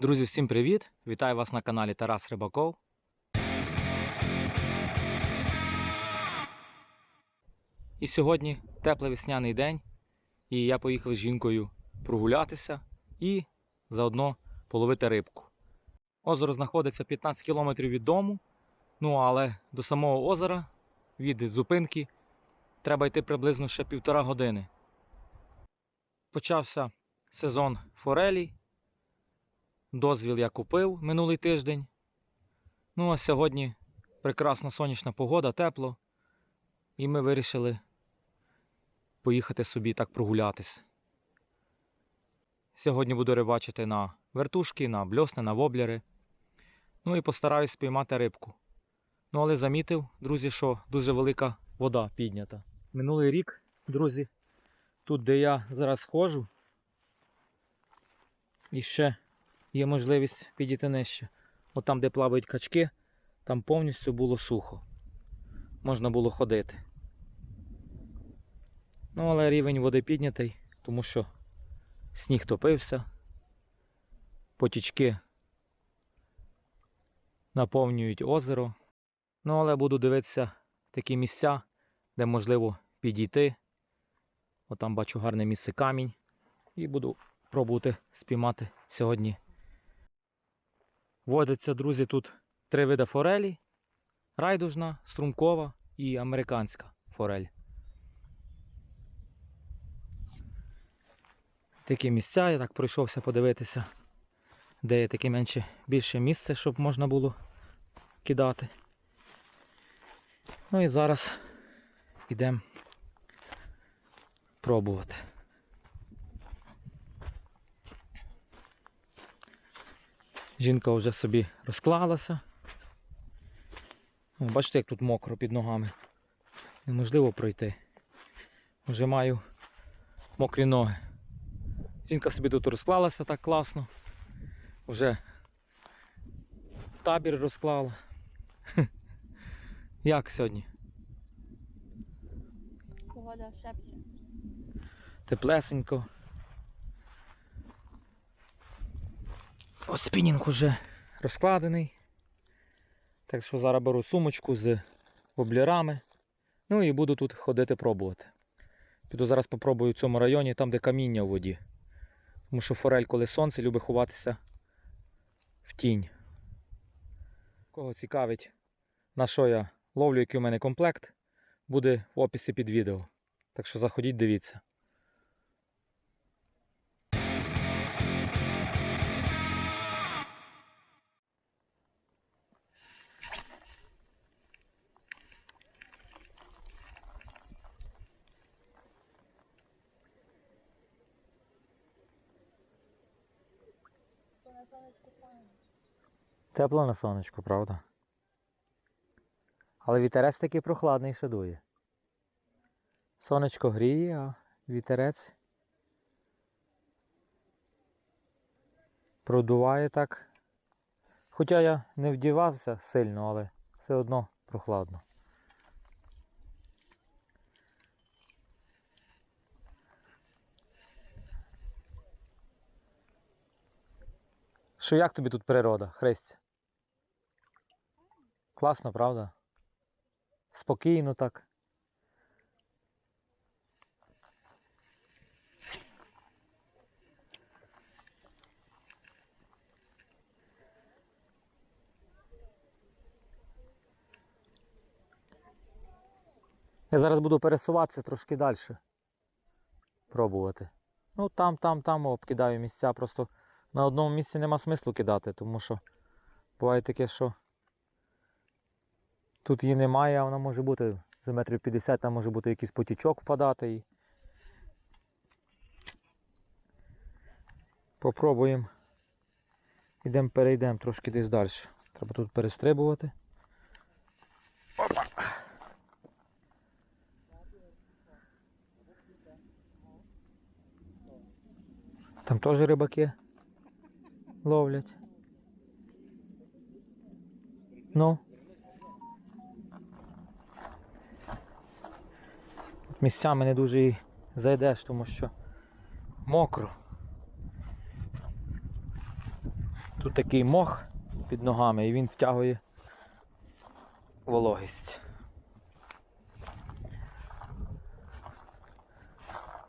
Друзі, всім привіт! Вітаю вас на каналі Тарас Рибаков. І сьогодні теплий весняний день, і я поїхав з жінкою прогулятися і заодно половити рибку. Озеро знаходиться 15 км від дому, ну але до самого озера від зупинки треба йти приблизно ще півтора години. Почався сезон форелі. Дозвіл я купив минулий тиждень. Ну а сьогодні прекрасна сонячна погода, тепло. І ми вирішили поїхати собі так прогулятись. Сьогодні буду рибачити на вертушки, на бльосни, на воблери. Ну і постараюсь спіймати рибку. Ну але замітив, друзі, що дуже велика вода піднята. Минулий рік, друзі, тут, де я зараз ходжу, і ще є можливість підійти нижче. От там, де плавають качки, там повністю було сухо. Можна було ходити. Ну, але рівень води піднятий, тому що сніг топився, потічки наповнюють озеро. Ну, але буду дивитися такі місця, де можливо підійти. От там бачу гарне місце камінь. І буду пробувати спіймати сьогодні. Водяться, друзі, тут три види форелі: райдужна, струмкова і американська форель. Такі місця, я так пройшовся подивитися, де є таке менше більше місце, щоб можна було кидати. Ну і зараз йдемо пробувати. Жінка вже собі розклалася. Бачите, як тут мокро під ногами. Неможливо пройти. Вже маю мокрі ноги. Жінка собі тут розклалася так класно. Вже табір розклала. Як сьогодні? Погода шепче. Теплесенько. Спінінг уже розкладений. Так що зараз беру сумочку з воблерами. Ну і буду тут ходити пробувати. Піду зараз попробую в цьому районі, там де каміння у воді. Тому що форель, коли сонце, любить ховатися в тінь. Кого цікавить, на що я ловлю, який у мене комплект, буде в описі під відео. Так що заходіть, дивіться. Тепло на сонечку, правда? Але вітерець такий прохладний ще дує. Сонечко гріє, а вітерець продуває так. Хоча я не вдівався сильно, але все одно прохладно. Що як тобі тут природа, Христя? Класно, правда? Спокійно так. Я зараз буду пересуватися трошки далі. Пробувати. Ну там, там, там обкидаю місця. Просто на одному місці нема смислу кидати, тому що буває таке, що тут її немає, а вона може бути за метрів 50, там може бути якийсь потічок впадати. Попробуємо. Ідемо перейдемо трошки десь далі. Треба тут перестрибувати. Там теж рибаки ловлять. Ну. Місцями не дуже і зайдеш, тому що мокро. Тут такий мох під ногами і він втягує вологість.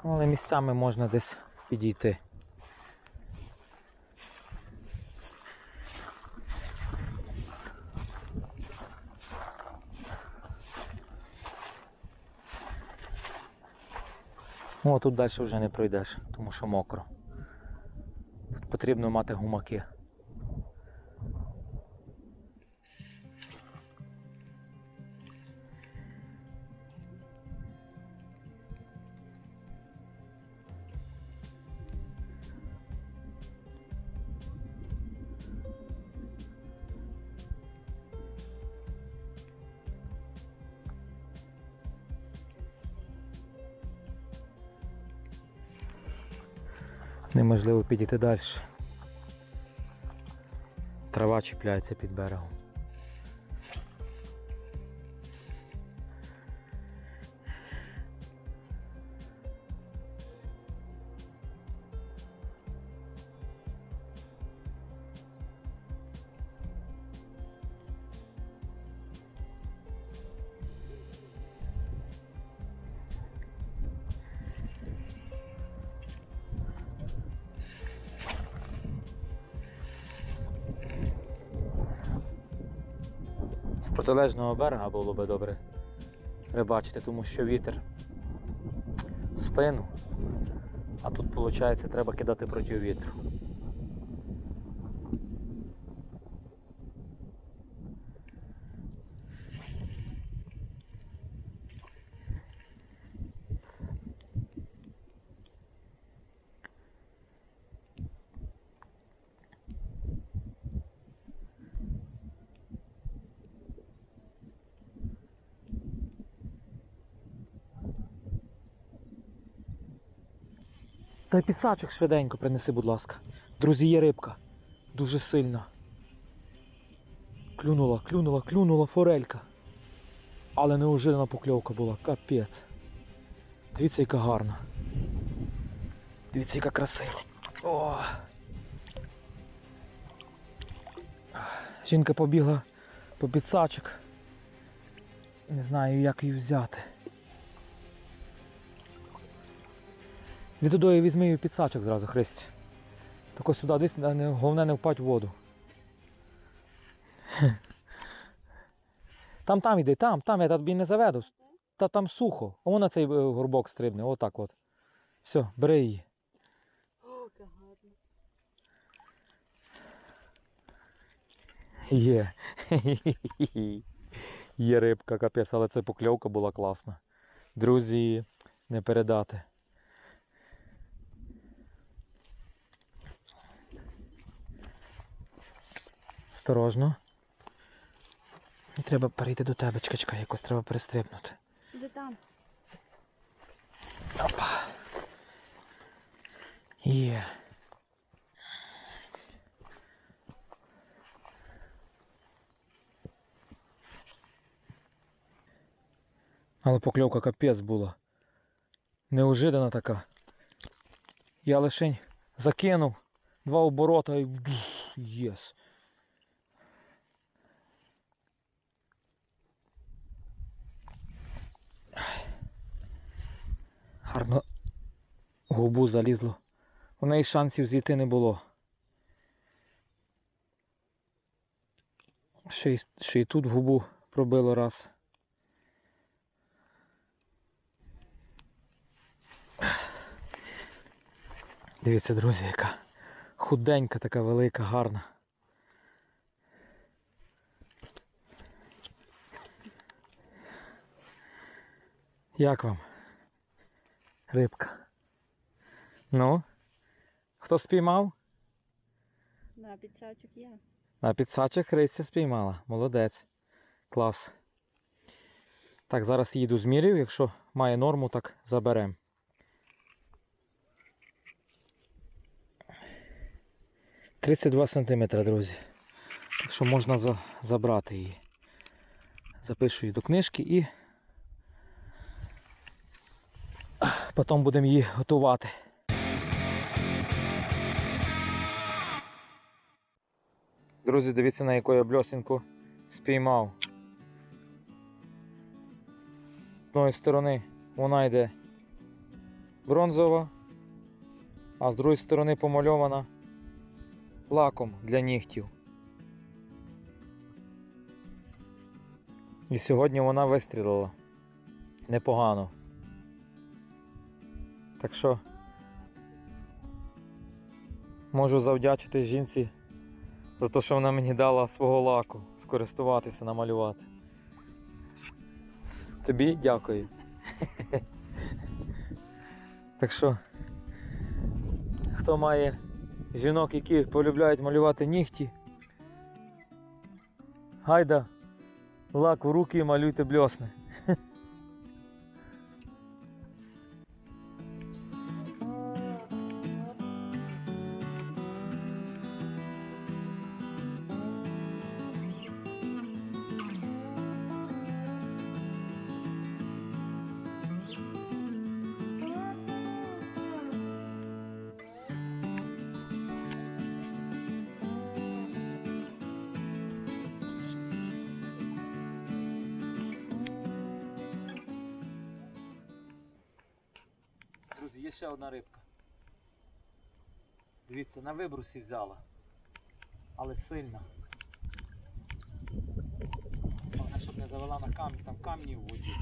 Ну, Але місцями можна десь підійти. О, тут далі вже не пройдеш, тому що мокро. Тут потрібно мати гумаки. Неможливо підійти далі. Трава чіпляється під берегом. Протилежного берега було би добре рибачити, тому що вітер в спину, а тут, виходить, треба кидати проти вітру. Та підсачок швиденько принеси, будь ласка. Друзі, є рибка. Дуже сильна. Клюнула, клюнула, клюнула форелька. Але неожиданна покльовка була, капець. Дивіться, яка гарна. Дивіться, яка красива. О! Жінка побігла по підсачок. Не знаю, як її взяти. Від тудою візьми її підсачок зразу, Христі. Так ось сюди, десь, не, головне не впадь в воду. Там, там іди, там, там, я тобі не заведу. Та там сухо. А вона цей е, горбок стрибне, отак от. Все, бери її. Є. Є рибка, капець, але це покльовка була класна. Друзі, не передати. Осторожно. І Треба перейти до тебе, чекай, чекай, якось треба перестрибнути. Де там? Опа. Є. Але покльовка капець була. Неожиданна така. Я лишень закинув два оборота і єс. Гарно губу залізло. У неї шансів зійти не було. Ще й, ще й тут в губу пробило раз. Дивіться, друзі, яка худенька, така велика, гарна. Як вам? Рибка. Ну? Хто спіймав? Да, підсачок я. На підсачах Христя спіймала. Молодець. Клас. Так, зараз їду змірюю, якщо має норму, так заберемо. Тридцять два сантиметра, друзі. Так що можна за, забрати її. Запишу її до книжки і потім будемо її готувати. Друзі, дивіться, на яку я бльосінку спіймав. З одної сторони вона йде бронзова, а з другої сторони помальована лаком для нігтів. І сьогодні вона вистрілила непогано. Так що можу завдячити жінці за те, що вона мені дала свого лаку скористуватися, намалювати. Тобі дякую. Так що, хто має жінок, які полюбляють малювати нігті, гайда, лак в руки і малюйте бльосни. Ще одна рибка. Дивіться, на вибрусі взяла. Але сильна. Головне, щоб не завела на камінь, там камні в воді.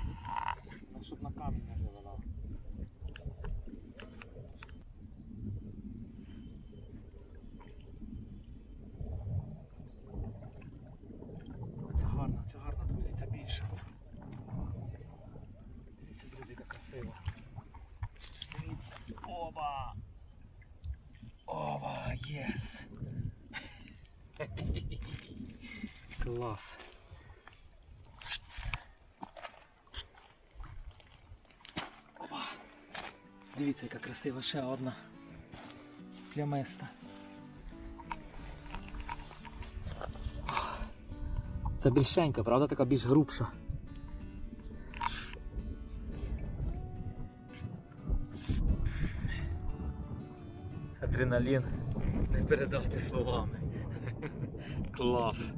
Щоб на камінь не завела. Це гарно, це гарно, друзі, це більше. Дивіться, друзі, яка красива. Дивіться. Оба! Оба, єс! Клас! Дивіться, яка красива ще одна плямиста. Це більшенька, правда, така більш грубша. Адреналін не передати словами. Клас.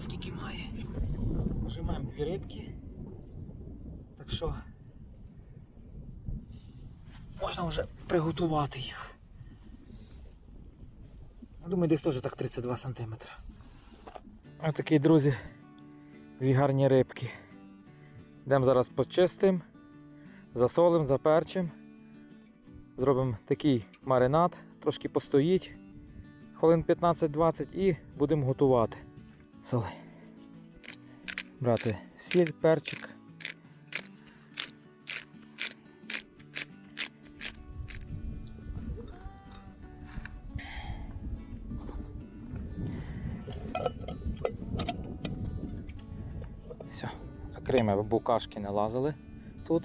Скільки має. Вже маємо дві рибки. Так що можна вже приготувати їх. Думаю, десь теж так 32 см. Ось такі, друзі, дві гарні рибки. Йдемо зараз почистимо засолимо, заперчимо. Зробимо такий маринад, трошки постоїть, хвилин 15-20 і будемо готувати. Соли. Брати сіль, перчик. Все, закриємо, аби букашки не лазили тут.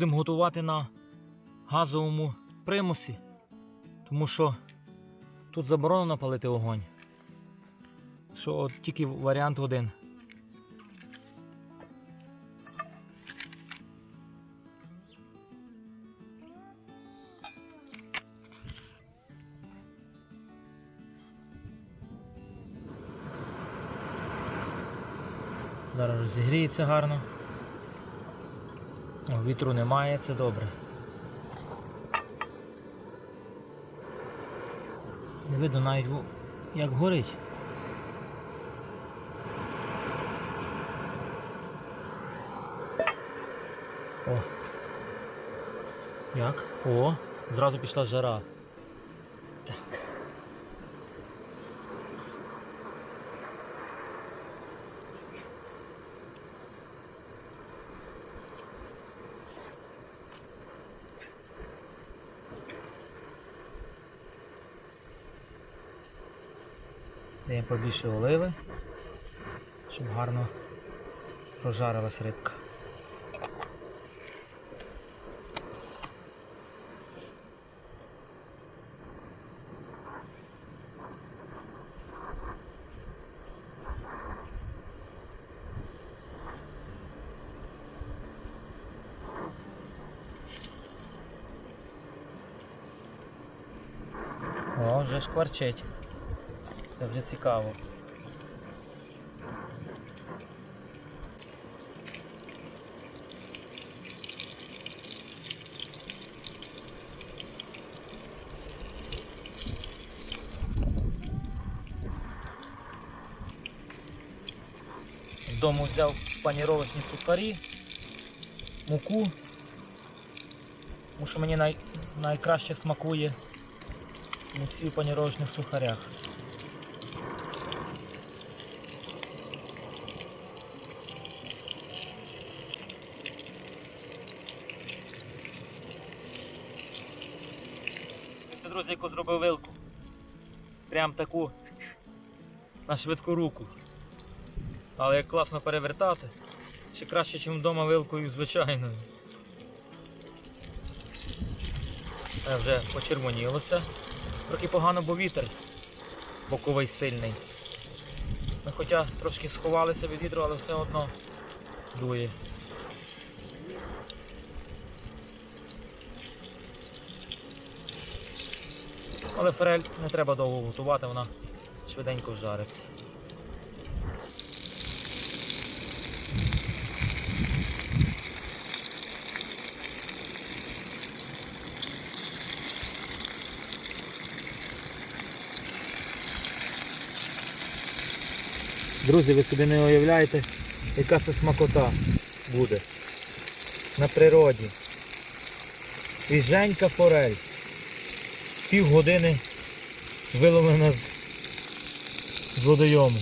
Будемо готувати на газовому примусі, тому що тут заборонено палити вогонь. Що от тільки варіант один. Зараз розігріється гарно. Вітру немає, це добре. Не видно навіть як горить. О. Як? О, зразу пішла жара. Даємо побільше оливи, щоб гарно прожарилась рибка. О, вже шкварчить. Це вже цікаво. З дому взяв паніровочні сухарі, муку. Тому що мені най... найкраще смакує муці у паніровочних сухарях. Це, друзі, зробив вилку. Прям таку на швидку руку. Але як класно перевертати, ще краще, ніж вдома вилкою звичайною. Е, Вже почервонілося. Трохи погано, бо вітер боковий сильний. Ми хоча трошки сховалися від вітру, але все одно дує. Але форель не треба довго готувати, вона швиденько вжариться. Друзі, ви собі не уявляєте, яка це смакота буде на природі. Свіженька форель. Півгодини виловлена з, з водойому.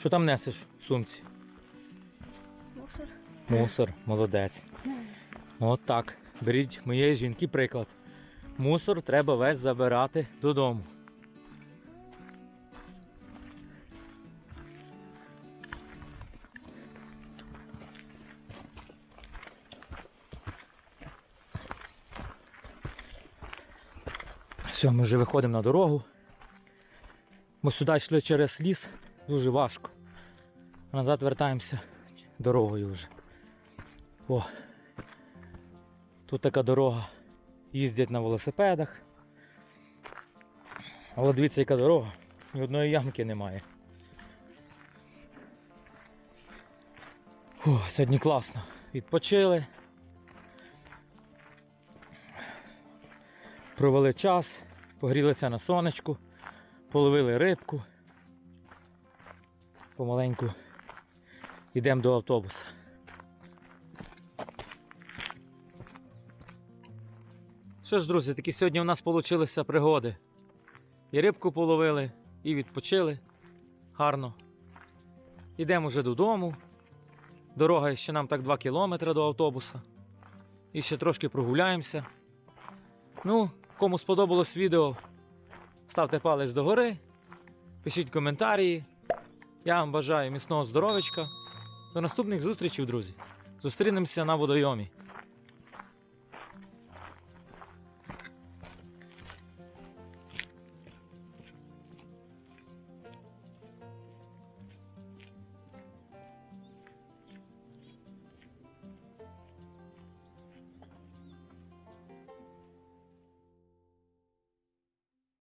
Що там несеш в сумці? Мусор. Мусор, молодець. От так. Беріть моєї жінки приклад. Мусор треба весь забирати додому. Все, ми вже виходимо на дорогу. Ми сюди йшли через ліс, дуже важко. Назад вертаємося дорогою вже. О, тут така дорога. Їздять на велосипедах. Але дивіться, яка дорога. Ні одної ямки немає. Фу, сьогодні класно. Відпочили. Провели час, погрілися на сонечку, половили рибку. Помаленьку йдемо до автобуса. Що ж, друзі, такі сьогодні у нас вийшли пригоди. І рибку половили, і відпочили гарно. Йдемо вже додому. Дорога ще нам так 2 кілометри до автобуса. І ще трошки прогуляємося. Ну, кому сподобалось відео, ставте палець догори, пишіть коментарі. Я вам бажаю міцного здоров'ячка. До наступних зустрічей, друзі. Зустрінемося на водойомі.